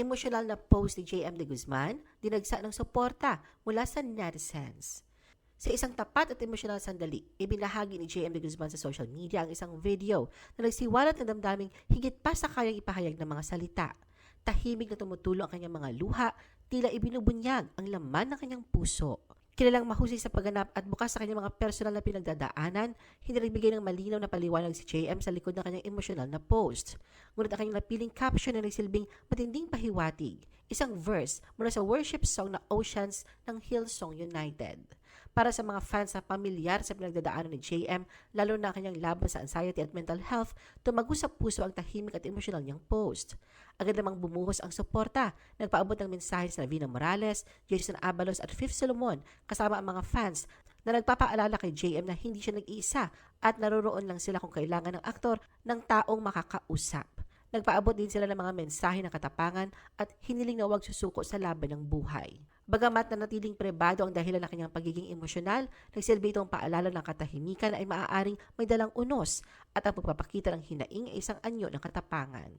emosyonal na post ni JM de Guzman, dinagsa ng suporta mula sa netizens. Sa isang tapat at emosyonal sandali, ibinahagi ni JM de Guzman sa social media ang isang video na nagsiwalat ng damdaming higit pa sa kayang ipahayag ng mga salita. Tahimik na tumutulo ang kanyang mga luha, tila ibinubunyag ang laman ng kanyang puso. Kilalang mahusay sa pagganap at bukas sa kanyang mga personal na pinagdadaanan, hindi nagbigay ng malinaw na paliwanag si JM sa likod ng kanyang emosyonal na post. Ngunit ang kanyang napiling caption na nagsilbing matinding pahiwatig, isang verse mula sa worship song na Oceans ng Hillsong United. Para sa mga fans na pamilyar sa pinagdadaanan ni JM, lalo na ang kanyang laban sa anxiety at mental health, tumago sa puso ang tahimik at emosyonal niyang post. Agad namang bumuhos ang suporta, nagpaabot ng mensahe sa Vina Morales, Jason Abalos at Fifth Solomon kasama ang mga fans na nagpapaalala kay JM na hindi siya nag-iisa at naroroon lang sila kung kailangan ng aktor ng taong makakausap. Nagpaabot din sila ng mga mensahe ng katapangan at hiniling na huwag susuko sa laban ng buhay. Bagamat na natiling prebado ang dahilan ng kanyang pagiging emosyonal, nagsilbi itong paalala ng katahimikan ay maaaring may dalang unos at ang pagpapakita ng hinaing ay isang anyo ng katapangan.